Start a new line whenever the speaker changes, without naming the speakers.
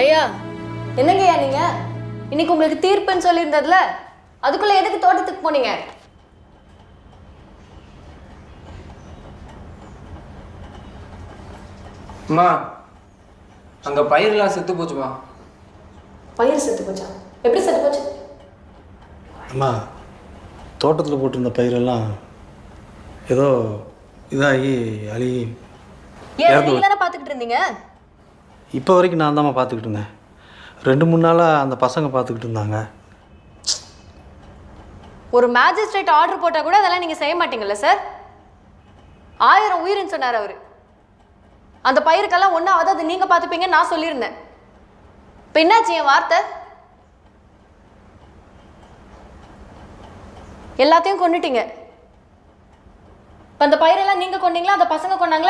ஐயா என்னங்கய்யா நீங்க? இன்னைக்கு உங்களுக்கு தீர்ப்புன்னு சொல்லியிருந்ததுல அதுக்குள்ள எதுக்கு தோட்டத்துக்கு போனீங்க?
அம்மா அங்கே பயிரெல்லாம் செத்து போச்சுமா?
பயிர் செத்து போச்சா? எப்படி செத்து போச்சு?
அம்மா தோட்டத்தில் போட்டிருந்த பயிரெல்லாம் ஏதோ இதாகி அழுகி
ஏன் நீங்க தானே பாத்துக்கிட்டு இருந்தீங்க?
இப்போ வரைக்கும் நான் தாம்மா பார்த்துக்கிட்டுங்க இருந்தேன். ரெண்டு மூணு நாளாக அந்த பசங்க பார்த்துக்கிட்டு இருந்தாங்க.
ஒரு மேஜிஸ்ட்ரேட் ஆர்டர் போட்டா கூட அதெல்லாம் நீங்க செய்ய மாட்டீங்கல்ல சார் ஆயிரம் உயிர்னு சொன்னார் அவர். அந்த பயிருக்கெல்லாம் ஒன்றும் அதாவது நீங்க பார்த்துப்பீங்கன்னு நான் சொல்லியிருந்தேன். இப்போ என்னாச்சு என் வார்த்தை? எல்லாத்தையும் கொண்டுட்டீங்க இப்போ அந்த பயிரெல்லாம் நீங்க கொண்டீங்களா அந்த பசங்க கொண்டாங்களா